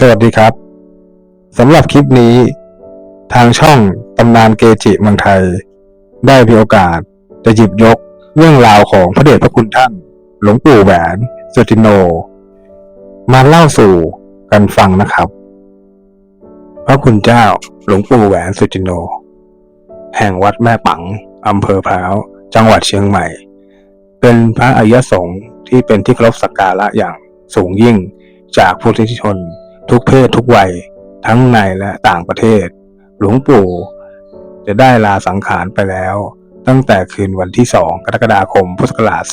สวัสดีครับสำหรับคลิปนี้ ทางช่องตำนานเกจิเมืองไทย ได้มีโอกาสจะหยิบยกเรื่องราวของพระเดชพระคุณท่าน หลวงปู่แหวนสุติโน มาเล่าสู่กันฟังนะครับ พระคุณเจ้าหลวงปู่แหวนสุจิโน แห่งวัดแม่ปังอำเภอพร้าวจังหวัดเชียงใหม่ เป็นพระอริยสงฆ์ที่เป็นที่เคารพสักการะอย่างสูงยิ่งจากผู้ที่ชน ทุกเพศทุกวัย ทั้งในและต่างประเทศ หลวงปู่จะได้ลาสังขารไปแล้ว ตั้งแต่คืนวันที่ 2 กรกฎาคม พุทธศักราช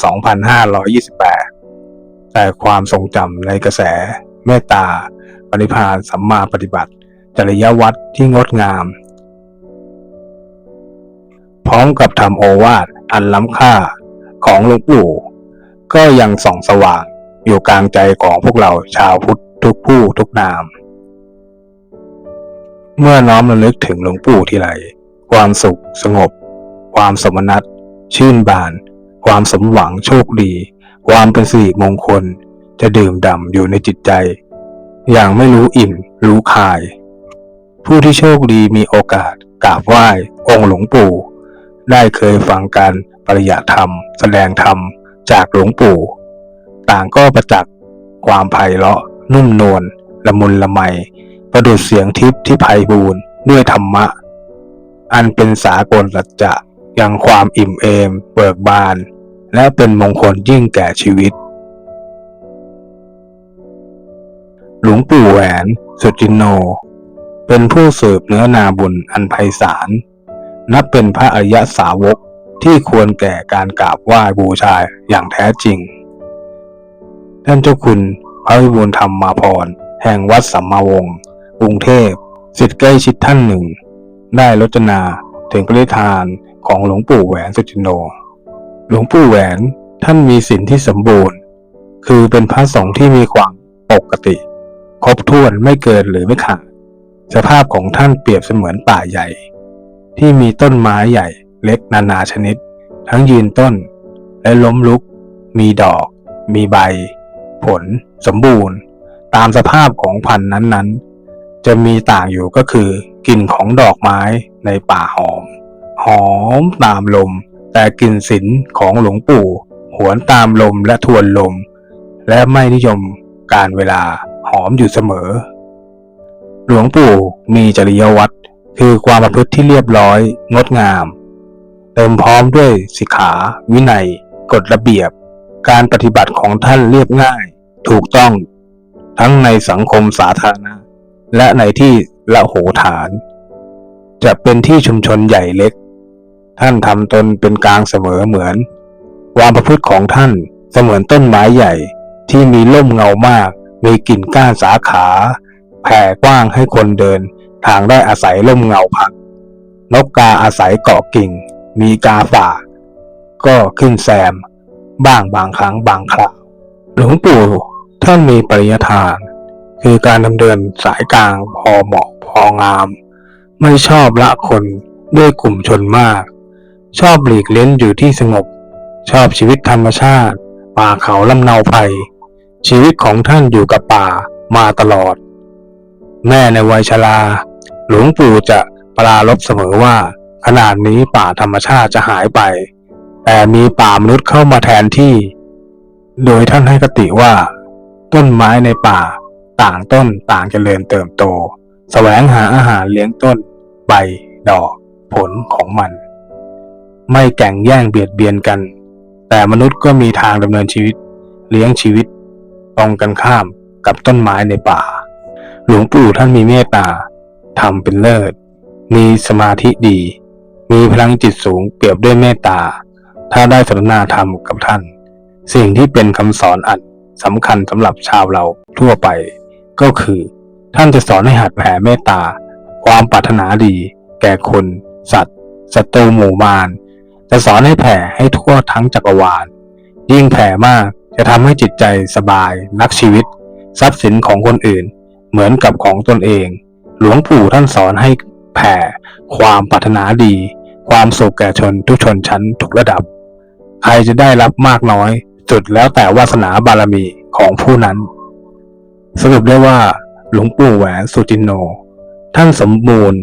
2528 แต่ความทรงจำในกระแส เมตตา ปณิพานสัมมาปฏิบัติ จริยวัตรที่งดงาม พร้อมกับทำโอวาทอันล้ำค่าของหลวงปู่ ก็ยังส่องสว่างอยู่กลางใจของพวกเราชาวพุทธ ทุกผู้ทุกนาม เมื่อน้อมระลึกถึงหลวงปู่ทีไรความสุขสงบ ความสมนัตชื่นบาน ความสมหวังโชคดี ความเป็นสิริมงคล จะดื่มด่ำอยู่ในจิตใจ อย่างไม่รู้อิ่ม รู้คาย ผู้ที่โชคดีมีโอกาสกราบไหว้องค์หลวงปู่ ได้เคยฟังการปริยัติธรรม แสดงธรรมจากหลวงปู่ ต่างก็ประจักษ์ความไพเราะ นุ่มนวลละมุนละไม ประดุจเสียงทิพย์ที่ไพบูรณ์ด้วยธรรมะ อันเป็นสากลสัจจะยังความอิ่มเอม เบิกบาน และเป็นมงคลยิ่งแก่ชีวิต หลวงปู่แหวนสุจินโน เป็นผู้สืบเนื้อนาบุญอันไพศาล นับเป็นพระอริยสาวกที่ควรแก่การกราบไหว้บูชาอย่างแท้จริง ท่านเจ้าคุณ พระวิบูลธรรมมาพร แห่งวัดสัมมาวงศ์กรุงเทพสิทธิ์ใกล้ชิดท่านหนึ่ง ได้รจนาถึงปริธานของหลวงปู่แหวนสุจินโน หลวงปู่แหวนท่านมีศีลที่สมบูรณ์ คือเป็นพระสงฆ์ที่มีความปกติ ครบถ้วนไม่เกินหรือไม่ขาดสภาพของท่านเปรียบเสมือนป่าใหญ่ ที่มีต้นไม้ใหญ่เล็กนานาชนิด ทั้งยืนต้น และล้มลุก มีดอก มีใบ ผลสมบูรณ์ ตามสภาพของพันธุ์นั้นๆ จะมีต่างอยู่ก็คือกลิ่นของดอกไม้ในป่าหอม หอมตามลม แต่กลิ่นศิลของหลวงปู่ หวนตามลมและทวนลม และไม่นิยมการเวลาหอมอยู่เสมอ หลวงปู่มีจริยวัตรคือความประพฤติที่เรียบร้อย งดงาม เต็มพร้อมด้วยสิกขา วินัย กฎระเบียบ การปฏิบัติของท่านเรียบง่าย ถูกต้องทั้งในสังคมสาธารณะ และในที่ละโหฐาน จะเป็นที่ชุมชนใหญ่เล็ก ท่านทำตนเป็นกลางเสมอเหมือนความประพฤติของท่านเสมือนต้นไม้ใหญ่ที่มีร่มเงามาก มีกิ่งก้านสาขา แผ่กว้างให้คนเดิน ทางได้อาศัยร่มเงาพัก นกกาอาศัยเกาะกิ่ง มีกาฝาก็ขึ้นแซม บ้างบางครั้งบางคราวหลวงปู่ ท่านมีปริยทาน คือการดำเนินสายกลางพอเหมาะพองาม ไม่ชอบละคนด้วยกลุ่มชนมาก ชอบหลีกเล้นอยู่ที่สงบ ชอบชีวิตธรรมชาติ ป่าเขาลำเนาไพรชีวิตของท่านอยู่กับป่ามาตลอด แม่ในวัยชรา หลวงปู่จะปราลบเสมอว่า ขนาดนี้ป่าธรรมชาติจะหายไป แต่มีป่ามนุษย์เข้ามาแทนที่ โดยท่านให้คติว่า ต้นไม้ในป่า ต่างต้นต่างเจริญเติบโต แสวงหาอาหารเลี้ยงต้น ใบ ดอก ผลของมัน ไม่แก่งแย่งเบียดเบียนกัน แต่มนุษย์ก็มีทางดำเนินชีวิต เลี้ยงชีวิต ตรงกันข้ามกับต้นไม้ในป่า หลวงปู่ท่านมีเมตตาทำเป็นเลิศ มีสมาธิดี มีพลังจิตสูงเปรียบด้วยเมตตา ถ้าได้สนทนาธรรมกับท่าน สิ่งที่เป็นคำสอนอัน สำคัญสำหรับชาวเราทั่วไป ก็คือ ท่านจะสอนให้หัดแผ่เมตตา ความปรารถนาดี แก่คน สัตว์ศัตรูหมู่มารจะสอนให้แผ่ให้ทั่วทั้งจักรวาล ยิ่งแผ่มากจะทำให้จิตใจสบาย รักชีวิต ทรัพย์สินของคนอื่น เหมือนกับของตนเอง หลวงปู่ท่านสอนให้แผ่ความปรารถนาดี ความสุขแก่ชนทุกชนชั้นทุกระดับ ใครจะได้รับมากน้อย สุดแล้วแต่วาสนาบารมีของผู้นั้น สรุปได้ว่า หลวงปู่แหวนสุจินโน ท่านสมบูรณ์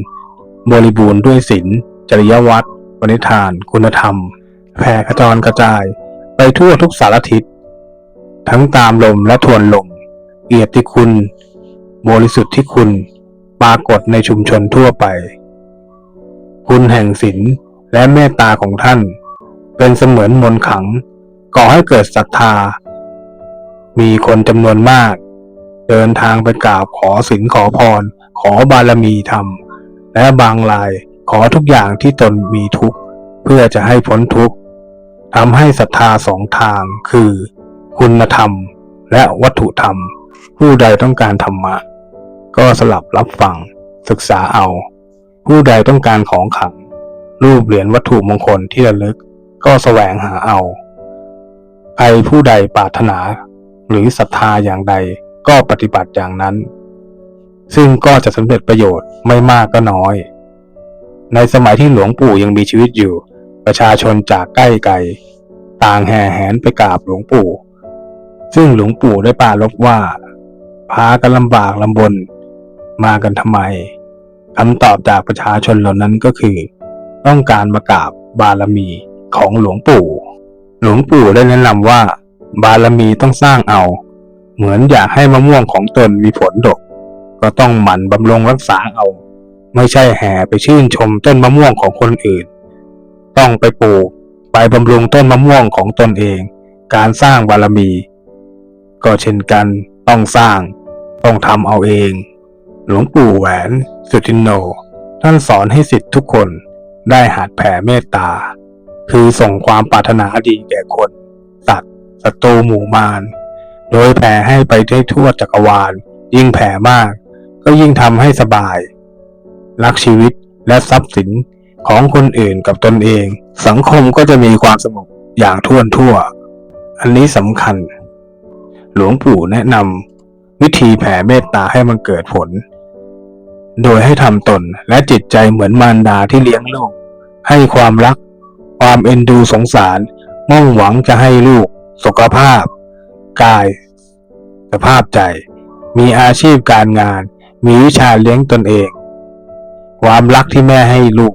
บริบูรณ์ด้วยศีลจริยวัตรปณิธาน คุณธรรม แผ่กระจรกระจายไปทั่วทุกสารทิศทั้งตามลมและทวนลมเกียรติคุณ บริสุทธิ์ที่คุณ ปรากฏในชุมชนทั่วไป คุณแห่งศีลและเมตตาของท่าน เป็นเสมือนมนขัง ก่อให้เกิดศรัทธา มีคนจำนวนมาก เดินทางไปกราบขอศีลขอพร ขอบารมีธรรม และบางรายขอทุกอย่างที่ตนมีทุกข์เพื่อจะให้พ้นทุกข์ทำให้ศรัทธาสองทางคือ คุณธรรมและวัตถุธรรม ผู้ใดต้องการธรรมะ ก็สลับรับฟัง ศึกษาเอา ผู้ใดต้องการของขลัง รูปเหรียญวัตถุมงคลที่ระลึก ก็แสวงหาเอา ใครผู้ใดปรารถนา หรือศรัทธาอย่างใดก็ปฏิบัติอย่างนั้น ซึ่งก็จะสำเร็จประโยชน์ไม่มากก็น้อย ในสมัยที่หลวงปู่ยังมีชีวิตอยู่ ประชาชนจากใกล้ไกลต่างแห่แหนไปกราบหลวงปู่ ซึ่งหลวงปู่ได้ปารบว่า พากันลำบากลำบน มากันทำไมคำตอบจากประชาชนเหล่านั้นก็คือ ต้องการมากราบบารมีของหลวงปู่ หลวงปู่ได้แนะนำว่า บารมีต้องสร้างเอา เหมือนอยากให้มะม่วงของตนมีผลดก ก็ต้องหมั่นบำรุงรักษาเอา ไม่ใช่แห่ไปชื่นชมต้นมะม่วงของคนอื่น ต้องไปปลูกไปบำรุงต้นมะม่วงของตนเอง การสร้างบารมี ก็เช่นกันต้องสร้าง ต้องทำเอาเอง หลวงปู่แหวนสุทินโน ท่านสอนให้สิทธิ์ทุกคนได้หัดแผ่เมตตา คือส่งความปรารถนาดีแก่คน สัตว์ศัตรูหมู่มารโดยแผ่ให้ไปได้ทั่วจักรวาล ยิ่งแผ่มาก ก็ยิ่งทำให้สบาย รักชีวิตและทรัพย์สินของคนอื่นกับตนเอง สังคมก็จะมีความสงบอย่างท่วนทั่ว อันนี้สำคัญ หลวงปู่แนะนำวิธีแผ่เมตตาให้มันเกิดผล โดยให้ทำตนและจิตใจเหมือนมารดาที่เลี้ยงลูกให้ความรัก ความเอ็นดูสงสาร มุ่งหวังจะให้ลูก สุขภาพ กาย สภาพใจ มีอาชีพการงาน มีวิชาเลี้ยงตนเอง ความรักที่แม่ให้ลูก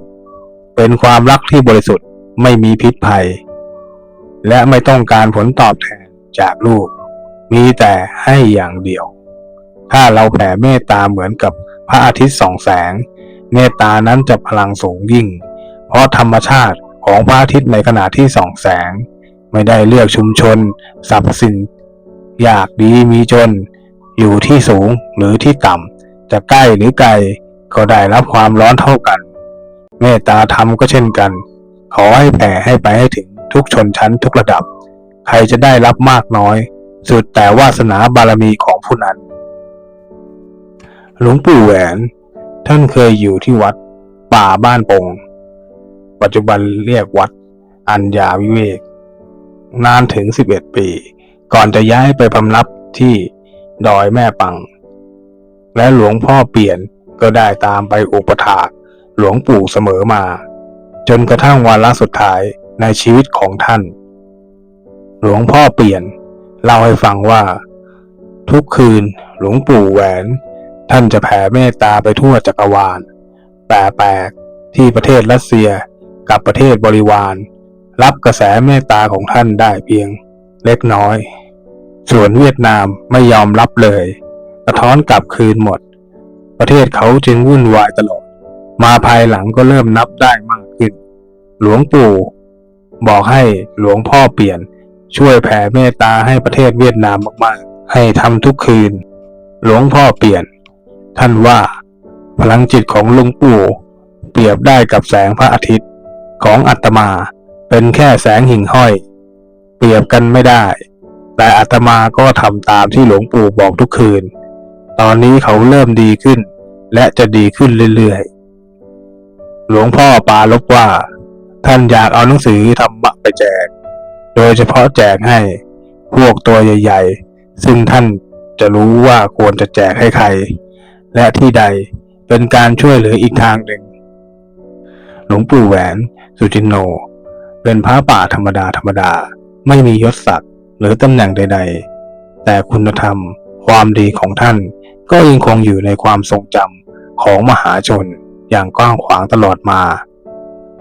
เป็นความรักที่บริสุทธิ์ไม่มีพิษภัย และไม่ต้องการผลตอบแทนจากลูก มีแต่ให้อย่างเดียว ถ้าเราแผ่เมตตาเหมือนกับพระอาทิตย์ส่องแสง เมตตานั้นจะพลังสูงยิ่ง เพราะธรรมชาติ ของพระอาทิตย์ในขณะที่ส่องแสง ไม่ได้เลือกชุมชนสรรพสิ่งอยากดีมีจน อยู่ที่สูงหรือที่ต่ำจะใกล้หรือไกลก็ได้รับความร้อนเท่ากัน เมตตาธรรมก็เช่นกัน ขอให้แผ่ให้ไปให้ถึงทุกชนชั้นทุกระดับ ใครจะได้รับมากน้อย สุดแต่วาสนาบารมีของผู้นั้น หลวงปู่แหวน ท่านเคยอยู่ที่วัด ป่าบ้านปง ปัจจุบันเรียกวัดอัญญาวิเวก นานถึง 11 ปี ก่อนจะย้ายไปพำนับที่ดอยแม่ปัง และหลวงพ่อเปลี่ยนก็ได้ตามไปอุปถากหลวงปู่เสมอมา จนกระทั่งวาระสุดท้ายในชีวิตของท่าน หลวงพ่อเปลี่ยนเล่าให้ฟังว่า ทุกคืนหลวงปู่แหวน ท่านจะแผ่เมตตาไปทั่วจักรวาลแปลแปลกที่ประเทศรัสเซีย กับประเทศบริวาร รับกระแสเมตตาของท่านได้เพียงเล็กน้อย ส่วนเวียดนามไม่ยอมรับเลยสะท้อนกลับคืนหมด ประเทศเขาจึงวุ่นวายตลอด มาภายหลังก็เริ่มนับได้มากขึ้น หลวงปู่ บอกให้หลวงพ่อเปลี่ยน ช่วยแผ่เมตตาให้ประเทศเวียดนามมากๆ ให้ทำทุกคืน หลวงพ่อเปลี่ยน ท่านว่า พลังจิตของลุงปู่ เปรียบได้กับแสงพระอาทิตย์ ของอัตมาเป็นแค่แสงหิ่งห้อย เปรียบกันไม่ได้ แต่อาตมาก็ทำตามที่หลวงปู่บอกทุกคืน ตอนนี้เขาเริ่มดีขึ้น และจะดีขึ้นเรื่อยๆ หลวงพ่อปาลบว่า ท่านอยากเอาหนังสือธรรมะไปแจก โดยเฉพาะแจกให้พวกตัวใหญ่ ๆ ซึ่งท่านจะรู้ว่าควรจะแจกให้ใคร และที่ใดเป็นการช่วยเหลืออีกทางหนึ่ง หลวงปู่แหวนสุจินโน เป็นพระป่าธรรมดาธรรมดา ไม่มียศศักดิ์หรือตำแหน่งใด ๆ แต่คุณธรรม ความดีของท่าน ก็ยังคงอยู่ในความทรงจำของมหาชนอย่างกว้างขวางตลอดมา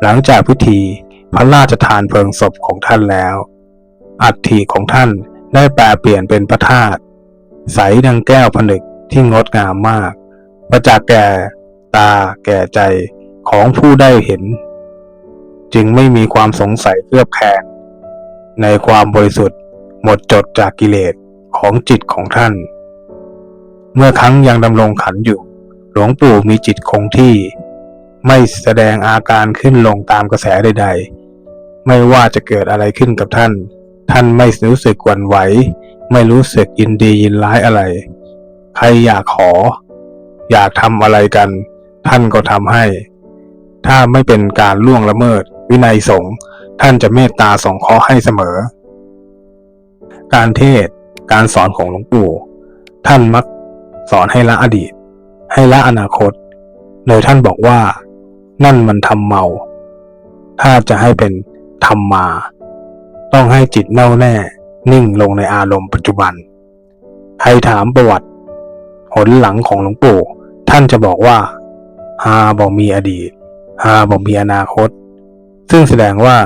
หลังจากพิธีพระราชทานเพลิงศพของท่านแล้ว อัฐิของท่านได้แปลเปลี่ยนเป็นพระธาตุใสดังแก้วผนึกที่งดงามมาก ประจักษ์แก่ตาแก่ใจ ของผู้ได้เห็น จึงไม่มีความสงสัยเคลือบแคลนในความบริสุทธิ์หมดจดจากกิเลสของจิตของท่าน เมื่อครั้งยังดำรงขันอยู่ หลวงปู่มีจิตคงที่ ไม่แสดงอาการขึ้นลงตามกระแสใด ๆ ไม่ว่าจะเกิดอะไรขึ้นกับท่าน ท่านไม่รู้สึกหวั่นไหว ไม่รู้สึกยินดียินร้ายอะไร ใครอยากขอ อยากทำอะไรกัน ท่านก็ทำให้ ถ้าไม่เป็นการล่วงละเมิด วินัยสงฆ์ท่านจะเมตตาสงเคราะห์ให้เสมอ การเทศการสอนของหลวงปู่ ท่านมักสอนให้ละอดีต ให้ละอนาคต โดยท่านบอกว่า นั่นมันทำเมา ถ้าจะให้เป็นธรรมมา ต้องให้จิตแน่วแน่ นิ่งลงในอารมณ์ปัจจุบัน ใครถามประวัติหนหลังของหลวงปู่ ท่านจะบอกว่าฮาบอกมีอดีต ฮาบอกมีอนาคต ซึ่งแสดงว่า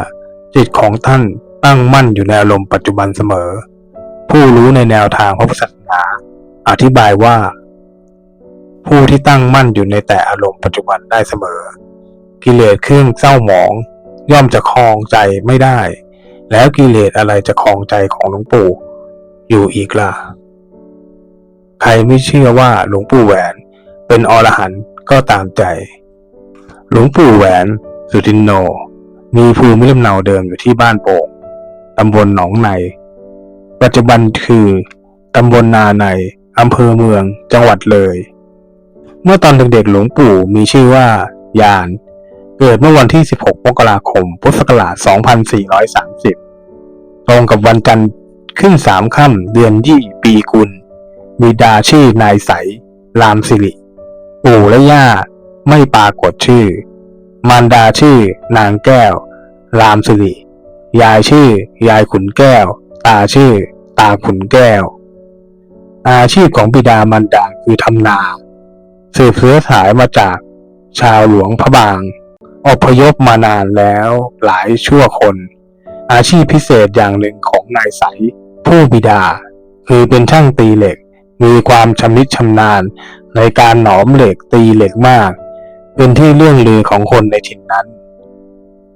จิตของท่านตั้งมั่นอยู่ในอารมณ์ปัจจุบันเสมอ ผู้รู้ในแนวทางพระพุทธศาสนา อธิบายว่า ผู้ที่ตั้งมั่นอยู่ในแต่อารมณ์ปัจจุบันได้เสมอ กิเลสเครื่องเศร้าหมอง ย่อมจะคลองใจไม่ได้ แล้วกิเลสอะไรจะคลองใจของหลวงปู่อยู่อีกล่ะ ใครไม่เชื่อว่าหลวงปู่แหวนเป็นอรหันต์ก็ตามใจ หลวงปู่แหวน สุทินโน มีภูมิลำเนาเดิมอยู่ที่บ้านโป่งตำบลหนองใน ปัจจุบันคือตำบลนาในอำเภอเมืองจังหวัดเลย เมื่อตอนเด็กๆหลวงปู่มีชื่อว่ายาน เกิดเมื่อวันที่ 16 มกราคม พุทธศักราช 2430 ตรงกับวันจันทร์ขึ้นสามค่ำเดือนยี่ปีกุลบิดาชื่อนายใส รามสิริ ปู่และย่า ไม่ปรากฏชื่อ มารดาชื่อ นางแก้ว รามสิริยายชื่อ ยายขุนแก้ว ตาชื่อ ตาขุนแก้ว อาชีพของบิดามารดาคือทำนาสืบเชื้อสายมาจากชาวหลวงพระบาง อพยพมานานแล้วหลายชั่วคน อาชีพพิเศษอย่างหนึ่งของนายใสผู้บิดา คือเป็นช่างตีเหล็ก มีความชำนิชำนาญในการหนอมเหล็กตีเหล็กมาก เป็นที่เรื่องลือของคนในถิ่นนั้น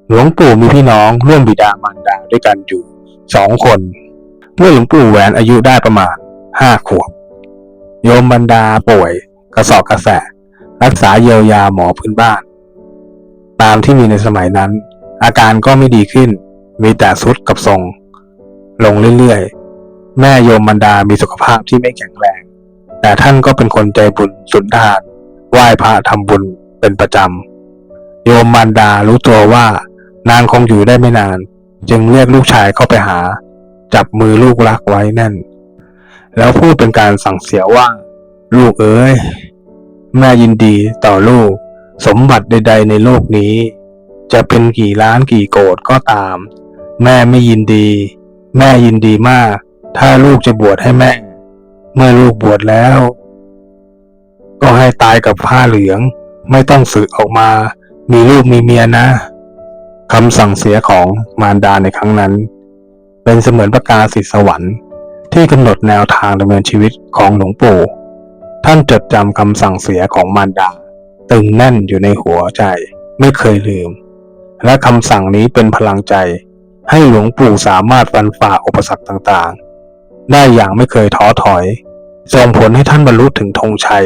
หลวงปู่มีพี่น้องร่วมบิดามารดาด้วยกันอยู่สองคน เมื่อหลวงปู่แหวนอายุได้ประมาณห้าขวบ โยมบรรดาป่วย กระสอบกระแส รักษาเยียวยาหมอพื้นบ้าน ตามที่มีในสมัยนั้น อาการก็ไม่ดีขึ้น มีแต่ทรุดกับทรง ลงเรื่อยๆ แม่โยมบรรดามีสุขภาพที่ไม่แข็งแรง แต่ท่านก็เป็นคนใจบุญสุนทานไหว้พระทำบุญ เป็นประจำโยมมารดารู้ตัวว่านางคงอยู่ได้ไม่นาน จึงเรียกลูกชายเข้าไปหา จับมือลูกรักไว้แน่น แล้วพูดเป็นการสั่งเสียว่า ลูกเอ้ยแม่ยินดีต่อลูก สมบัติใด ๆ ในโลกนี้ จะเป็นกี่ล้านกี่โกดก็ตาม แม่ไม่ยินดี แม่ยินดีมาก ถ้าลูกจะบวชให้แม่ เมื่อลูกบวชแล้ว ก็ให้ตายกับผ้าเหลือง ไม่ต้องสึกออกมา มีลูกมีเมียนะคำสั่งเสียของมารดาในครั้งนั้น เป็นเสมือนประกาศสิทธิสวรรค์ ที่กำหนดแนวทางดำเนินชีวิตของหลวงปู่ ท่านจดจำคำสั่งเสียของมารดา ตึงแน่นอยู่ในหัวใจไม่เคยลืม และคำสั่งนี้เป็นพลังใจ ให้หลวงปู่สามารถฟันฝ่าอุปสรรคต่างๆ ได้อย่างไม่เคยท้อถอยส่งผลให้ท่านบรรลุถึงธงชัย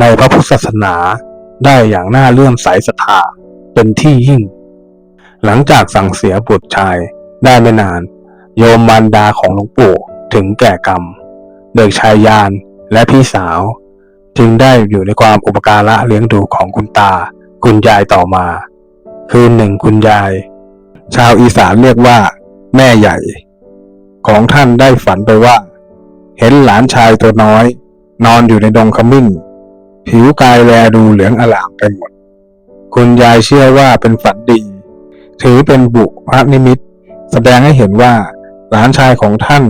ในพระพุทธศาสนา ได้อย่างน่าเลื่อมใสศรัทธาเป็นที่ยิ่ง หลังจากสั่งเสียบุตรชายได้ไม่นาน โยมมารดาของหลวงปู่ถึงแก่กรรม เด็กชายยานและพี่สาว จึงได้อยู่ในความอุปการะเลี้ยงดูของคุณตา คุณยายต่อมา คืนหนึ่งคุณยาย ชาวอีสานเรียกว่า แม่ใหญ่ ของท่านได้ฝันไปว่า เห็นหลานชายตัวน้อย นอนอยู่ในดงขมิ้น ผิวกายแลดูเหลืองอลามไปหมด คุณยายเชื่อว่าเป็นฝันดี ถือเป็นบุพนิมิต แสดงให้เห็นว่าหลานชายของท่าน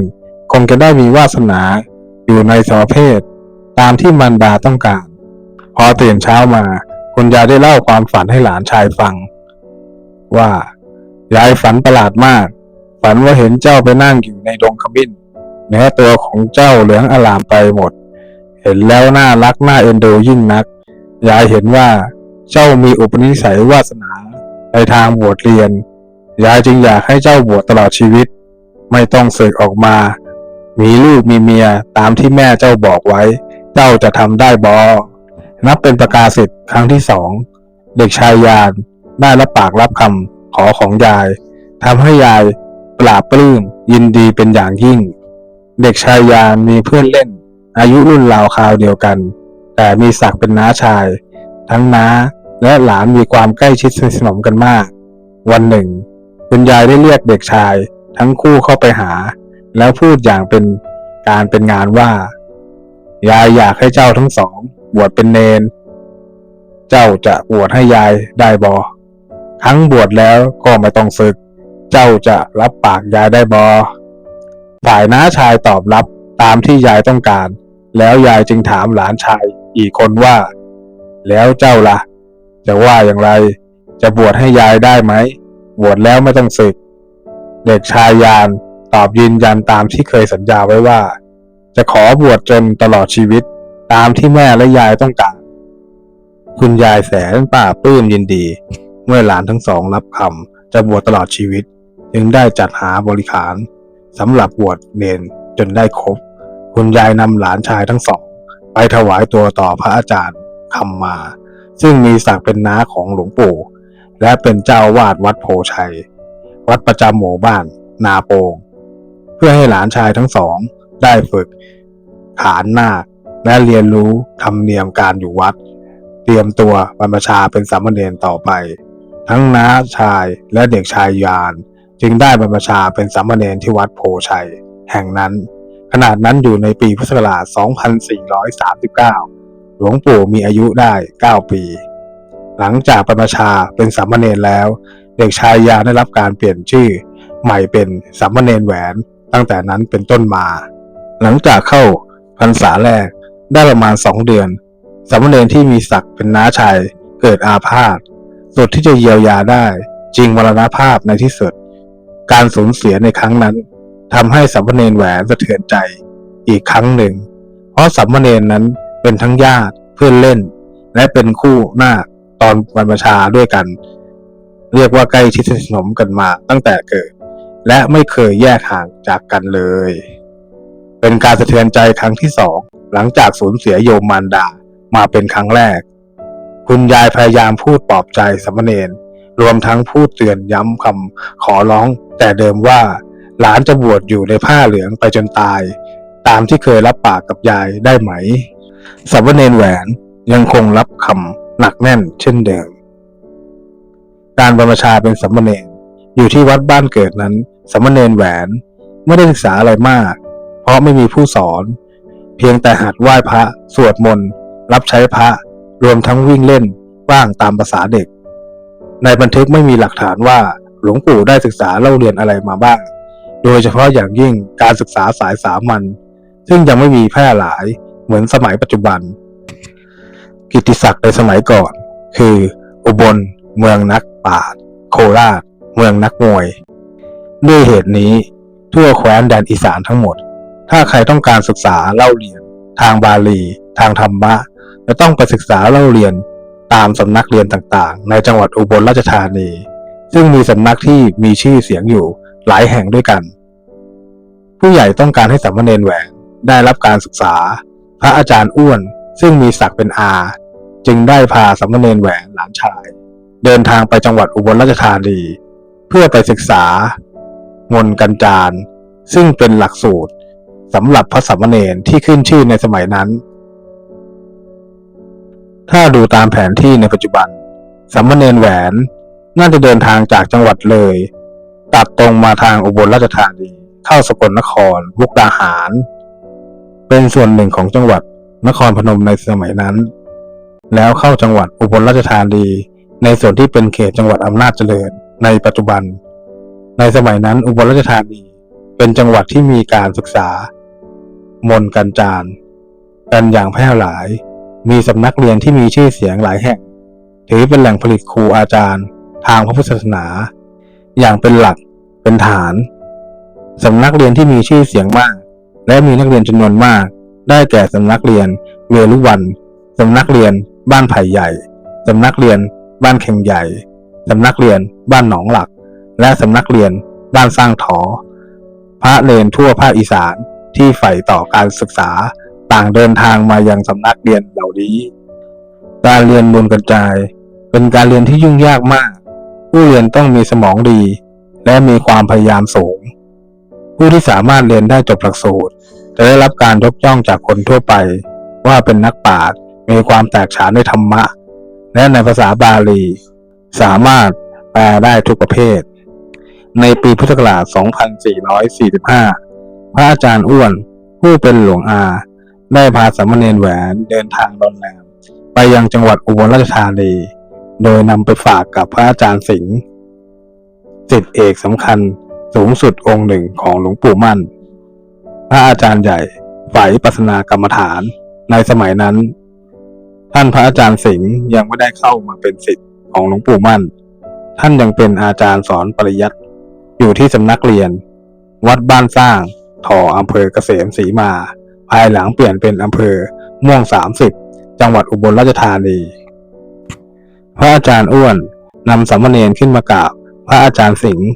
คงจะได้มีวาสนาอยู่ในสมเพศ ตามที่มารดาต้องการ พอตื่นเช้ามา คุณยายได้เล่าความฝันให้หลานชายฟัง ว่ายายฝันประหลาดมาก ฝันว่าเห็นเจ้าไปนั่งอยู่ในดงขมิ้นเนื้อตัวของเจ้าเหลืองอลามไปหมด เห็นแล้วน่ารักน่าเอ็นดูยิ่งนัก ยายเห็นว่าเจ้ามีอุปนิสัยวาสนาในทางบวชเรียน ยายจึงอยากให้เจ้าบวชตลอดชีวิต ไม่ต้องเสกออกมา มีลูกมีเมียตามที่แม่เจ้าบอกไว้ เจ้าจะทำได้บอ นับเป็นประกาศสิทธิ์ครั้งที่สอง เด็กชายยานได้รับปากรับคำขอของยายทำให้ยายปราบปลื้มยินดีเป็นอย่างยิ่ง เด็กชายยานมีเพื่อนเล่น อายุรุ่นราวคราวเดียวกัน แต่มีศักดิ์เป็นน้าชาย ทั้งน้าและหลานมีความใกล้ชิดสนิทสนมกันมาก วันหนึ่ง คุณยายได้เรียกเด็กชาย ทั้งคู่เข้าไปหา แล้วพูดอย่างเป็นการเป็นงานว่า ยายอยากให้เจ้าทั้งสองบวชเป็นเนน เจ้าจะบวชให้ยายได้บอทั้งบวชแล้วก็ไม่ต้องศึก เจ้าจะรับปากยายได้บอฝ่ายน้าชายตอบรับตามที่ยายต้องการ แล้วยายจึงถามหลานชายอีกคนว่า แล้วเจ้าล่ะ จะว่าอย่างไร จะบวชให้ยายได้ไหมบวชแล้วไม่ต้องศึก เด็กชายยานตอบยืนยันตามที่เคยสัญญาไว้ว่า จะขอบวชจนตลอดชีวิตตามที่แม่และยายต้องการ คุณยายแสนป่าปลื้มยินดี เมื่อหลานทั้งสองรับคำจะบวชตลอดชีวิต จึงได้จัดหาบริขารสำหรับบวชเนนจนได้ครบ คุณยายนำหลานชายทั้งสอง ไปถวายตัวต่อพระอาจารย์คำมา ซึ่งมีศักดิ์เป็นน้าของหลวงปู่ และเป็นเจ้าวาดวัดโพชัย วัดประจำหมู่บ้าน นาโปง เพื่อให้หลานชายทั้งสอง ได้ฝึก ฐานนาคและเรียนรู้ธรรมเนียมการอยู่วัด เตรียมตัวบรรพชาเป็นสามเณรต่อไป ทั้งน้าชายและเด็กชายยาน จึงได้บรรพชาเป็นสามเณรที่วัดโพชัย แห่งนั้น ขนาดนั้นอยู่ในปีพุทธศักราช 2439 หลวงปู่มีอายุได้ 9 ปี หลังจากบรรพชาเป็นสามเณรแล้ว เด็กชายยาได้รับการเปลี่ยนชื่อ ใหม่เป็นสามเณรแหวน ตั้งแต่นั้นเป็นต้นมา หลังจากเข้าพรรษาแรกได้ประมาณสองเดือน สามเณรที่มีศักดิ์เป็นน้าชายเกิดอาพาธสุดที่จะเยียวยาได้จริงมรณภาพในที่สุด การสูญเสียในครั้งนั้น ทำให้สามเณรแหวนสะเทือนใจอีกครั้งหนึ่ง เพราะสามเณรนั้นเป็นทั้งญาติเพื่อนเล่น และเป็นคู่หน้าตอนบรรพชาด้วยกัน เรียกว่าใกล้ชิดสนิทสนมกันมาตั้งแต่เกิด และไม่เคยแยกห่างจากกันเลย เป็นการสะเทือนใจครั้งที่สองหลังจากสูญเสียโยมมารดามาเป็นครั้งแรก คุณยายพยายามพูดปลอบใจสามเณรรวมทั้งพูดเตือนย้ำคำขอร้องแต่เดิมว่า หลานจะบวชอยู่ในผ้าเหลืองไปจนตาย ตามที่เคยรับปากกับยายได้ไหมสามเณรแหวนยังคงรับคำหนักแน่นเช่นเดิม การบรรพชาเป็นสามเณรอยู่ที่วัดบ้านเกิดนั้นสามเณรแหวนไม่ได้ศึกษาอะไรมาก เพราะไม่มีผู้สอน เพียงแต่หัดไหว้พระ สวดมนต์ รับใช้พระ รวมทั้งวิ่งเล่นบ้างตามภาษาเด็ก ในบันทึกไม่มีหลักฐานว่าหลวงปู่ได้ศึกษาเล่าเรียนอะไรมาบ้าง โดยเฉพาะอย่างยิ่งการศึกษาสายสามัญซึ่งยังไม่มีแพร่หลายเหมือนสมัยปัจจุบัน กิติศักดิ์ในสมัยก่อน คือ อุบล เมืองนักปราชญ์โคราช เมืองนักมวย ด้วยเหตุนี้ ทั่วแคว้นแดนอีสานทั้งหมด ถ้าใครต้องการศึกษาเล่าเรียน ทางบาลี ทางธรรมะจะต้องไปศึกษาเล่าเรียนตามสำนักเรียนต่างๆ ในจังหวัดอุบลราชธานี ซึ่งมีสำนักที่มีชื่อเสียงอยู่ หลายแห่งด้วยกัน ผู้ใหญ่ต้องการให้สามเณรแหวนได้รับการศึกษา พระอาจารย์อ้วนซึ่งมีศักดิ์เป็นอา จึงได้พาสามเณรแหวนหลานชาย เดินทางไปจังหวัดอุบลราชธานี เพื่อไปศึกษา มนกันจารซึ่งเป็นหลักสูตรสำหรับพระสามเณรที่ขึ้นชื่อในสมัยนั้น ถ้าดูตามแผนที่ในปัจจุบันสามเณรแหวนน่าจะเดินทางจากจังหวัดเลย ตัดตรงมาทางอุบลราชธานีเข้าสกลนครมุกดาหาร เป็นส่วนหนึ่งของจังหวัดนครพนมในสมัยนั้น แล้วเข้าจังหวัดอุบลราชธานีในส่วนที่เป็นเขตจังหวัดอำนาจเจริญในปัจจุบัน ในสมัยนั้นอุบลราชธานีเป็นจังหวัดที่มีการศึกษา มนกันจารกันอย่างแพร่หลาย มีสำนักเรียนที่มีชื่อเสียงหลายแห่ง ถือเป็นแหล่งผลิตครูอาจารย์ ทางพระพุทธศาสนา อย่างเป็นหลักเป็นฐานสำนักเรียนที่มีชื่อเสียงมาก และมีนักเรียนจำนวนมาก ได้แก่สำนักเรียน เวรุวันสำนักเรียน บ้านไผ่ใหญ่สำนักเรียน บ้านเข่งใหญ่สำนักเรียน บ้านหนองหลัก และสำนักเรียน บ้านสร้างถอ พระเนนทั่วภาคอีสานที่ใฝ่ต่อการศึกษาต่างเดินทางมายังสำนักเรียนเหล่านี้ การเรียนบนกระจาย เป็นการเรียนที่ยุ่งยากมาก ผู้เรียนต้องมีสมองดี และมีความพยายามสูง ผู้ที่สามารถเรียนได้จบหลักสูตร จะได้รับการยกย่องจากคนทั่วไป ว่าเป็นนักปราชญ์มีความแตกฉานในธรรมะ และในภาษาบาลี สามารถแปลได้ทุกประเภท ในปีพุทธศักราช 2445 พระอาจารย์อ้วนผู้เป็นหลวงอา ได้พาสามเณรแหวนเดินทางดอนแนมไปยังจังหวัดอุบลราชธานี โดยนำไปฝากกับพระอาจารย์สิงห์สิทธิเอกสำคัญสูงสุดองค์หนึ่งของหลวงปู่มั่น พระอาจารย์ใหญ่ฝ่ายปัสสนากรรมฐานในสมัยนั้น ท่านพระอาจารย์สิงห์ยังไม่ได้เข้ามาเป็นศิษย์ของหลวงปู่มั่น ท่านยังเป็นอาจารย์สอนปริยัติอยู่ที่สำนักเรียน วัดบ้านสร้างถออำเภอเกษมศรีมา ภายหลังเปลี่ยนเป็นอำเภอม่วงสามสิบจังหวัดอุบลราชธานี พระอาจารย์อ้วนนำสามเณรขึ้นมากราบพระอาจารย์สิงห์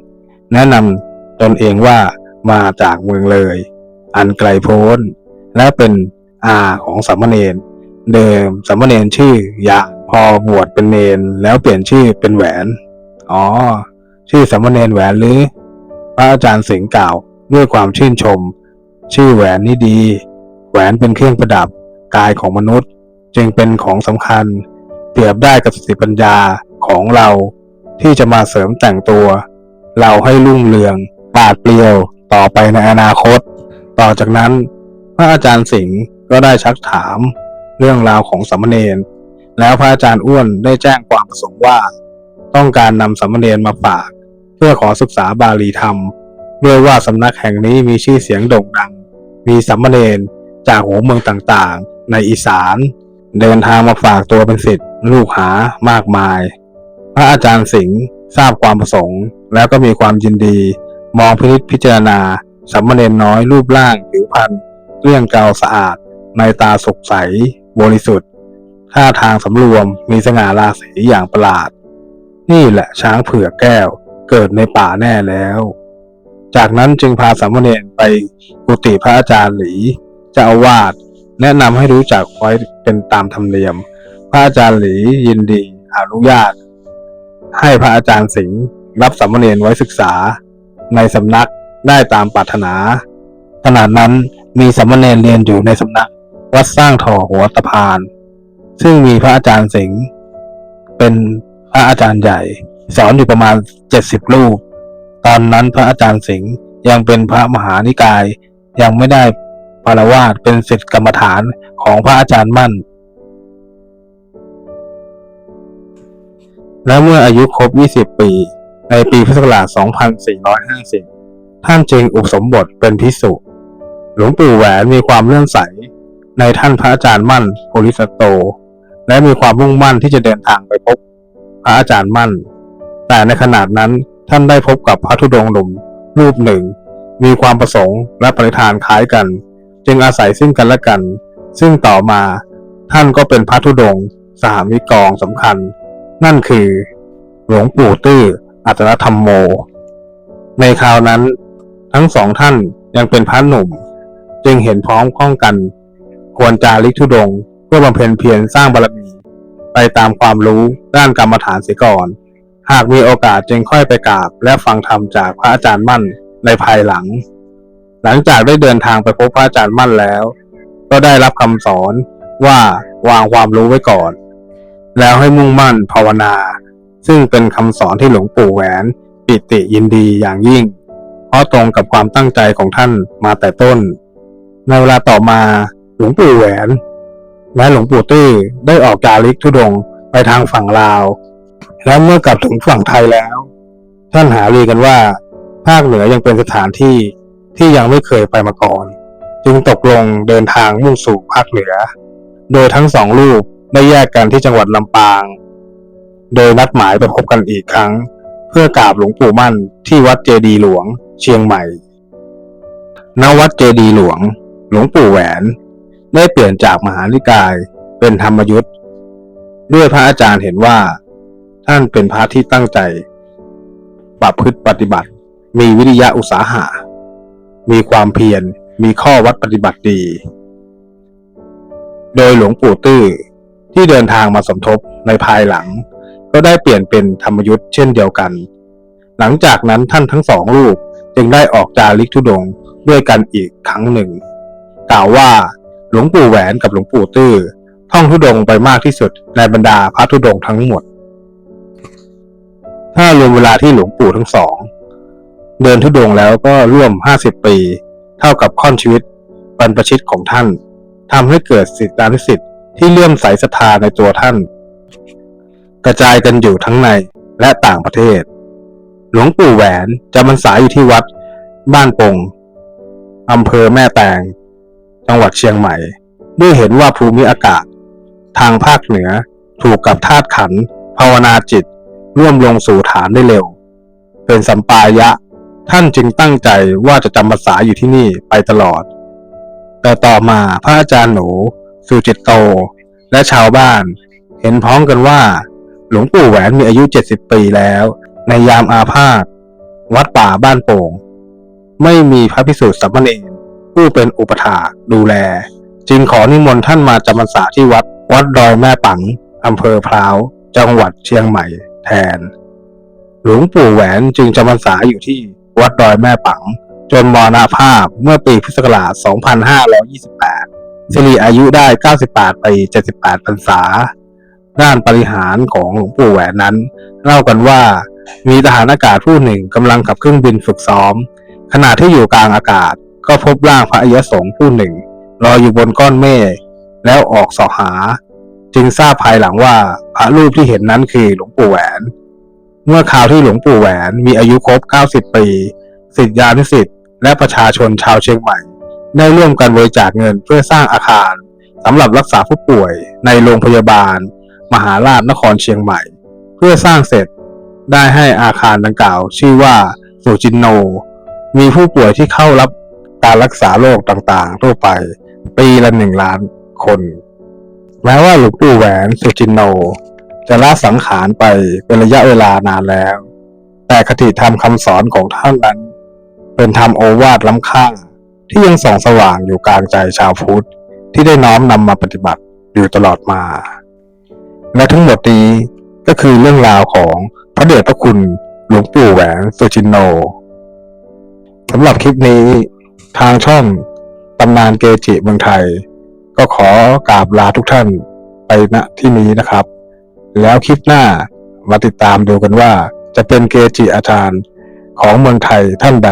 แนะนำตนเองว่ามาจากเมืองเลย อันไกลโพ้น และเป็นอาของสามเณรเดิมสามเณรชื่อยางพอบวชเป็นเนรแล้วเปลี่ยนชื่อเป็นแหวน อ๋อ ชื่อสามเณรแหวนหรือ พระอาจารย์สิงห์กล่าวด้วยความชื่นชม ชื่อแหวนนี่ดี แหวนเป็นเครื่องประดับกายของมนุษย์ จึงเป็นของสำคัญ เปรียบได้กับสติปัญญาของเราที่จะมาเสริมแต่งตัว เราให้รุ่งเรืองปาดเปรียวต่อไปในอนาคต ต่อจากนั้น พระอาจารย์สิงห์ก็ได้ชักถามเรื่องราวของสามเณรแล้วพระอาจารย์อ้วนได้แจ้งความประสงค์ว่า ต้องการนำสามเณรมาฝาก เพื่อขอศึกษาบาลีธรรมด้วยว่าสำนักแห่งนี้มีชื่อเสียงโด่งดัง มีสามเณรจากหัวเมืองต่างๆ ในอีสาน เดินทางมาฝากตัวเป็นศิษย์ ลูกหามากมาย พระอาจารย์สิงห์ทราบความประสงค์ แล้วก็มีความยินดี มองพินิจพิจารณาสามเณรน้อยรูปร่างผิวพรรณเกลี้ยงเกาสะอาด ในตาสุกใส บริสุทธิ์ท่าทางสำรวมมีสง่าราศีอย่างประหลาด นี่แหละช้างเผือกแก้วเกิดในป่าแน่แล้ว จากนั้นจึงพาสามเณรไปกุฏิพระอาจารย์หลีเจ้าอาวาสแนะนำให้รู้จักไว้เป็นตามธรรมเนียม พระอาจารย์หลียินดีอนุญาต ให้พระอาจารย์สิงห์รับสามเณรไว้ศึกษา ในสำนักได้ตามปรารถนา ขณะนั้นมีสามเณรเรียนอยู่ในสำนักวัดสร้างถ่อหัวตะพาน ซึ่งมีพระอาจารย์สิงห์เป็นพระอาจารย์ใหญ่ สอนอยู่ประมาณเจ็ดสิบรูป ตอนนั้นพระอาจารย์สิงห์ยังเป็นพระมหานิกายยังไม่ได้ปารวาสเป็นศิษย์กรรมฐานของพระอาจารย์มั่น และเมื่ออายุครบ 20 ปี ในปีพุทธศักราช 2450 ท่านจึงอุปสมบทเป็นพิสุหลวงปู่แหวนมีความเลื่อมใสในท่านพระอาจารย์มั่นโพลิสโต และมีความมุ่งมั่นที่จะเดินทางไปพบพระอาจารย์มั่น แต่ในขณะนั้นท่านได้พบกับพระธุดงค์หนุ่มรูปหนึ่ง มีความประสงค์และปณิธานคล้ายกัน จึงอาศัยซึ่งกันและกัน ซึ่งต่อมาท่านก็เป็นพระธุดงค์สหมิกองสำคัญ นั่นคือ หลวงปู่ตื้ออัตนธรรมโม ในคราวนั้น ทั้งสองท่านยังเป็นพระหนุ่ม จึงเห็นพร้อมข้องกัน ควรจาริกธุดงเพื่อบำเพ็ญเพียรสร้างบารมี ไปตามความรู้ด้านกรรมฐานเสียก่อน หากมีโอกาสจึงค่อยไปกราบและฟังธรรมจากพระอาจารย์มั่นในภายหลัง หลังจากได้เดินทางไปพบพระอาจารย์มั่นแล้ว ก็ได้รับคำสอนว่าวางความรู้ไว้ก่อน แล้วให้มุ่งมั่นภาวนา ซึ่งเป็นคำสอนที่หลวงปู่แหวนปิติยินดีอย่างยิ่ง เพราะตรงกับความตั้งใจของท่านมาแต่ต้น ในเวลาต่อมาหลวงปู่แหวน และหลวงปู่ตื้ได้ออกจาริกธุดงไปทางฝั่งลาว และเมื่อกลับถึงฝั่งไทยแล้ว ท่านหารือกันว่า ภาคเหนือยังเป็นสถานที่ที่ยังไม่เคยไปมาก่อน จึงตกลงเดินทางมุ่งสู่ภาคเหนือ โดยทั้งสองรูป ได้แยกกันที่จังหวัดลำปาง โดยนัดหมายไปพบกันอีกครั้ง เพื่อกราบหลวงปู่มั่นที่วัดเจดีหลวง เชียงใหม่ ณ วัดเจดีหลวง หลวงปู่แหวน ได้เปลี่ยนจากมหานิกายเป็นธรรมยุทธ์ด้วยพระอาจารย์เห็นว่า ท่านเป็นพระที่ตั้งใจประพฤติปฏิบัติ มีวิริยะอุตสาหะ มีความเพียรมีข้อวัดปฏิบัติดี โดยหลวงปู่ตื้อ ที่เดินทางมาสมทบในภายหลัง ก็ได้เปลี่ยนเป็นธรรมยุทธ์เช่นเดียวกัน หลังจากนั้นท่านทั้งสองรูปจึงได้ออกจาริกธุดงด้วยกันอีกครั้งหนึ่ง กล่าวว่าหลวงปู่แหวนกับหลวงปู่ตื้อท่องธุดงไปมากที่สุดในบรรดาพระธุดงทั้งหมด ถ้ารวมเวลาที่หลวงปู่ทั้งสอง เดินธุดงแล้วก็ร่วม 50 ปี เท่ากับค่อนชีวิตบรรพชิตของท่านทำให้เกิดสิทธิานุสิทธิ์ ที่เลื่อมใสศรัทธาในตัวท่าน กระจายกันอยู่ทั้งในและต่างประเทศ หลวงปู่แหวนจะบรรษาอยู่ที่วัด บ้านปงอำเภอแม่แตง จังหวัดเชียงใหม่ด้วยเห็นว่าภูมิอากาศ ทางภาคเหนือถูกกับธาตุขัน ภาวนาจิต ร่วมลงสู่ฐานได้เร็ว เป็นสัมปายะ ท่านจึงตั้งใจว่าจะจำพรรษาอยู่ที่นี่ไปตลอด แต่ต่อมาพระอาจารย์หนู สุจิตโต และชาวบ้าน เห็นพ้องกันว่า หลวงปู่แหวนมีอายุ 70 ปีแล้ว ในยามอาพาธวัดป่าบ้านโป่ง ไม่มีพระพิสุทธิ์สัมมเนรผู้เป็นอุปถาดูแล จึงขอนิมนต์ท่านมาจำพรรษาที่วัดวัดดอยแม่ปังอำเภอพร้าว จังหวัดเชียงใหม่แทน หลวงปู่แหวนจึงจำพรรษาอยู่ที่วัดดอยแม่ปัง จนมรณภาพเมื่อปีพุทธศักราช 2528 สิริอายุได้ 98 ปี 78พรรษา ด้านปริหารของหลวงปู่แหวนนั้น เล่ากันว่ามีทหารอากาศผู้หนึ่งกำลังขับเครื่องบินฝึกซ้อม ขณะที่อยู่กลางอากาศก็พบร่างพระอริยสงฆ์ผู้หนึ่งลอยอยู่บนก้อนเมฆแล้วออกสอหา จึงทราบภายหลังว่าพระรูปที่เห็นนั้นคือหลวงปู่แหวน เมื่อข่าวที่หลวงปู่แหวนมีอายุครบ 90 ปีสิทธิานุสิทธิ์และประชาชนชาวเชียงใหม่ ได้ร่วมกันบริจาคเงินเพื่อสร้างอาคารสำหรับรักษาผู้ป่วยในโรงพยาบาล มหาราชนครเชียงใหม่ เพื่อสร้างเสร็จได้ให้อาคารดังกล่าว ชื่อว่าสุจินโน มีผู้ป่วยที่เข้ารับการรักษาโรคต่างๆ ทั่วไป ปีละหนึ่งล้านคน แม้ว่าหลวงปู่แหวนสุจินโน จะละสังขารไปเป็นระยะเวลานานแล้ว แต่คติธรรมคำสอนของท่านนั้น เป็นธรรมโอวาทล้ำค่า ที่ยังส่องสว่างอยู่กลางใจชาวพุทธที่ได้น้อมนำมาปฏิบัติอยู่ตลอดมา และทั้งหมดนี้ก็คือเรื่องราวของพระเดชพระคุณหลวงปู่แหวนสุจินโนสำหรับคลิปนี้ทางช่องตำนานเกจิเมืองไทย ก็ขอกราบลาทุกท่านไปณที่นี้นะครับ แล้วคลิปหน้ามาติดตามดูกันว่าจะเป็นเกจิอาจารย์ของเมืองไทยท่านใด